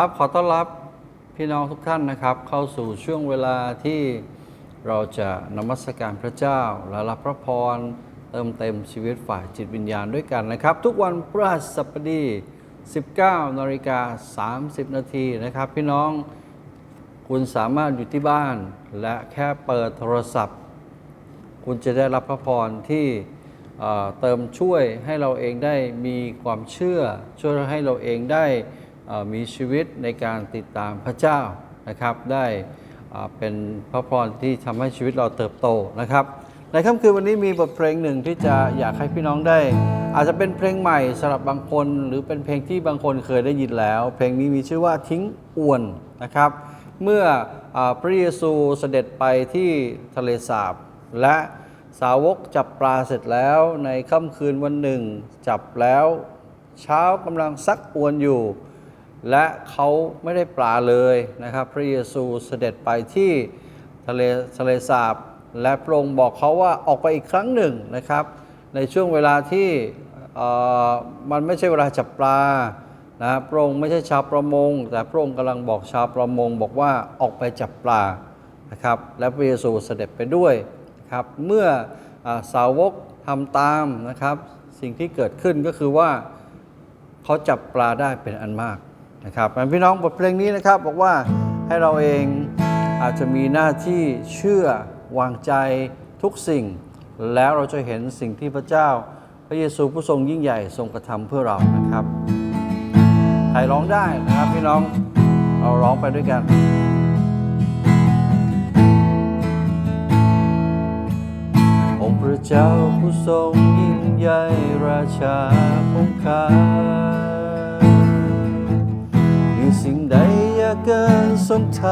ครับขอต้อนรับพี่น้องทุกท่านนะครับ เข้าสู่ช่วงเวลาที่เราจะนมัสการพระเจ้า และรับพระพรเติมเต็มชีวิตฝ่ายจิตวิญญาณด้วยกันนะครับ ทุกวันพฤหัสบดี 19นาฬิกา30 นาทีนะครับ พี่น้องคุณสามารถอยู่ที่บ้าน และแค่เปิดโทรศัพท์ คุณจะได้รับพระพรที่เเติมช่วยให้เราเองได้มีความเชื่อ ช่วยให้เราเองได้ มีชีวิตในการติดตามพระเจ้านะครับ ได้เป็นพระพรที่ทำให้ชีวิตเราเติบโตนะครับ ในค่ำคืนวันนี้มีบทเพลงหนึ่งที่จะอยากให้พี่น้องได้ อาจจะเป็นเพลงใหม่สำหรับบางคน หรือเป็นเพลงที่บางคนเคยได้ยินแล้ว เพลงนี้มีชื่อว่าทิ้งอวนนะครับ เมื่ออพระเยซูเสด็จไปที่ทะเลสาบและสาวกจับปลาเสร็จแล้วในค่ำคืนวันหนึ่ง จับแล้ว เช้ากำลังซักอวนอยู่ และเขาไม่ได้ปลาเลยนะครับ พระเยซูเสด็จไปที่ทะเลทะเลสาบ และพระองค์บอกเขาว่าออกไปอีกครั้งหนึ่งนะครับ ในช่วงเวลาที่มันไม่ใช่เวลาจับปลานะพระองค์ไม่ใช่ชาวประมง แต่พระองค์กำลังบอกชาวประมง บอกว่าออกไปจับปลานะครับ และพระเยซูเสด็จไปด้วยครับเมื่ออสาวกทำตามนะครับ สิ่งที่เกิดขึ้นก็คือว่าเขาจับปลาได้เป็นอันมาก นะครับพี่น้องบทเพลงนี้นะครับบอกว่าให้เราเองอาจจะมีหน้าที่เชื่อวางใจทุกสิ่ง แล้วเราจะเห็นสิ่งที่พระเจ้า พระเยซูผู้ทรงยิ่งใหญ่ทรงกระทำเพื่อเรานะครับใครร้องได้นะครับพี่น้องเราร้องไปด้วยกันองค์พระเจ้าผู้ทรงยิ่งใหญ่ราชาของข้า ใดอยากเกินทรงท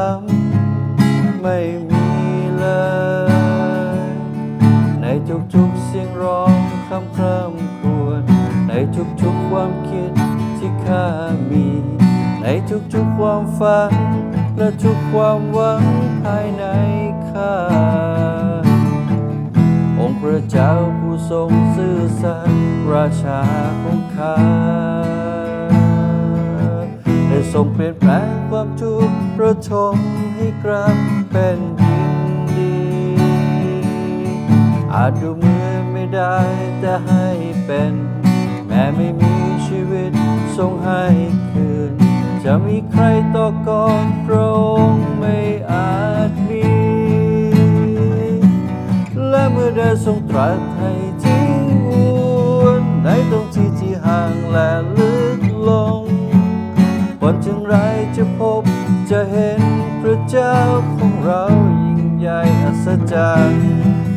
ำไม่มีเลย ในทุกๆเสียงร้องคำคร่ำครวญในทุกๆความคิดที่ข้ามี ในทุกๆความฝัน และทุกความหวังภายในข้าองค์พระเจ้าผู้ทรงซื่อสัตย์ราชาของข้า ทรงเปลี่ยนแปลงความทุกข์ประทมให้กลับเป็นยินดี อาจดูเหมือนไม่ได้แต่ให้เป็น แม้ไม่มีชีวิตทรงให้คืน จะมีใครต่อกรพระองค์ไม่อาจมี และเมื่อได้ทรงตรัสให้ จะพบจะเห็นพระเจ้าของเรายิ่งใหญ่อัศจรรย์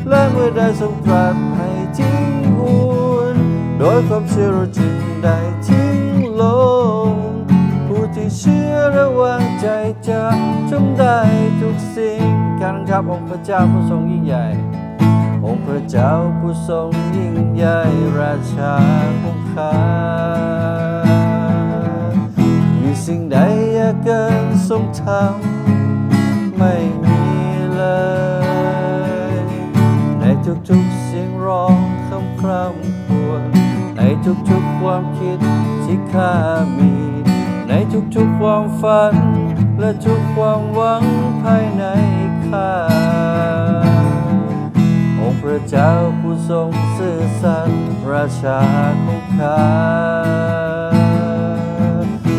และเมื่อได้ทรงตรัสให้ทิ้งอวนโดยความเชื่อเราจึงได้ทิ้งลง ผู้ที่เชื่อและวางใจจะทำได้ทุกสิ่งการครับองค์พระเจ้าผู้ทรงยิ่งใหญ่ องค์พระเจ้าผู้ทรงยิ่งใหญ่ราชาของข้า ทำไม่มีเลย ในทุกๆเสียงร้องคำคร่ำครวญในทุกๆความคิดที่ข้ามี ในทุกๆความฝัน และทุกความหวังภายในข้าองค์พระเจ้าผู้ทรงซื่อสัตย์ราชาของข้า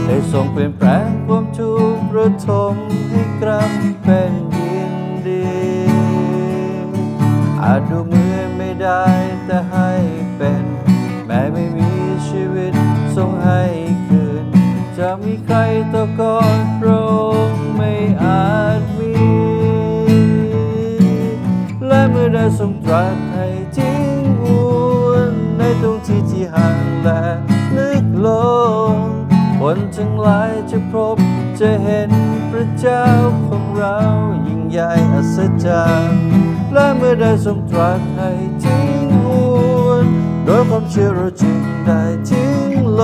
ได้ทรงเปลี่ยนแปลง ระทมให้กลับเป็นยินดี อาจดูเหมือนไม่ได้แต่ให้เป็น แม้ไม่มีชีวิตทรงให้คืน จะมีใครต่อกรพระองค์ไม่อาจมี และเมื่อได้ทรงตรัสให้ทิ้งอวนในตรงที่ที่ห่างและลึกลง คนทั้งหลายจะพบจะเห็นพระเจ้าของเรายิ่งใหญ่อัศจรรย์และเมื่อได้ทรงตรัสให้ทิ้งอวนโดยความเชื่อเราจึงได้ทิ้งล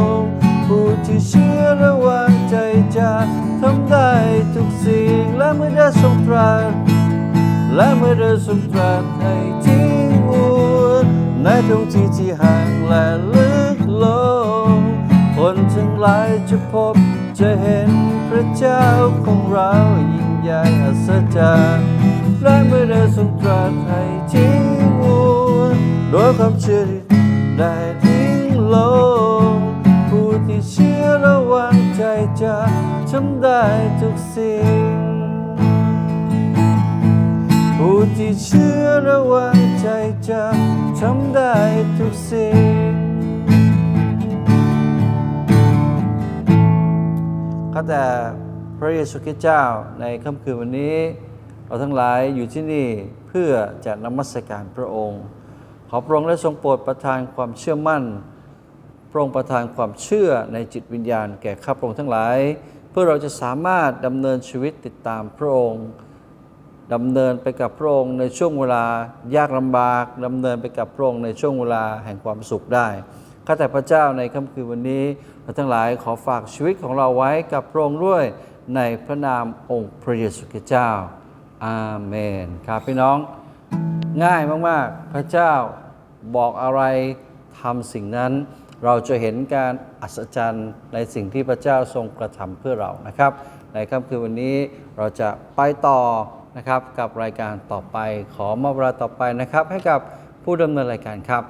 งผู้ที่เชื่อและวางใจจะทำได้ทุกสิ่งและเมื่อได้ทรงตรัสและเมื่อได้ทรงตรัสให้ทิ้งอวนในตรงที่ที่ห่างและลึกลง คนทั้งหลายจะพบจะเห็นพระเจ้าของเรายิ่งใหญ่อัศจรรย์และเมื่อได้ทรงตรัสให้ทิ้งวัวโดยความเชื่อที่ได้ทิ้งลงผู้ที่เชื่อระวังใจจะทำได้ทุกสิ่ง ผู้ที่เชื่อระวังใจจะทำได้ทุกสิ่งาแต่พระเยซูคริสต์เจ้าในค่ำคืนวันนี้ เราทั้งหลายอยู่ที่นี่เพื่อจะนมัสการพระองค์ ขอพระองค์ได้ทรงโปรดประทานความเชื่อมั่น พระองค์ประทานความเชื่อในจิตวิญญาณแก่ข้าพระองค์ทั้งหลาย เพื่อเราจะสามารถดำเนินชีวิตติดตามพระองค์ดำเนินไปกับพระองค์ในช่วงเวลายากลำบากดำเนินไปกับพระองค์ในช่วงเวลาแห่งความสุขได้ ข้าแต่พระเจ้าในค่ำคืนวันนี้ เราทั้งหลายขอฝากชีวิตของเราไว้กับพระองค์ด้วยในพระนามองค์พระเยซูคริสต์เจ้า อาเมน ครับพี่น้อง ง่ายมาก ๆ พระเจ้าบอกอะไรทำสิ่งนั้น เราจะเห็นการอัศจรรย์ในสิ่งที่พระเจ้าทรงกระทำเพื่อเรานะครับ ในค่ำคืนวันนี้เราจะไปต่อนะครับกับรายการต่อไป ขอมอบเวลาต่อไปนะครับ ให้กับผู้ดำเนินรายการครับ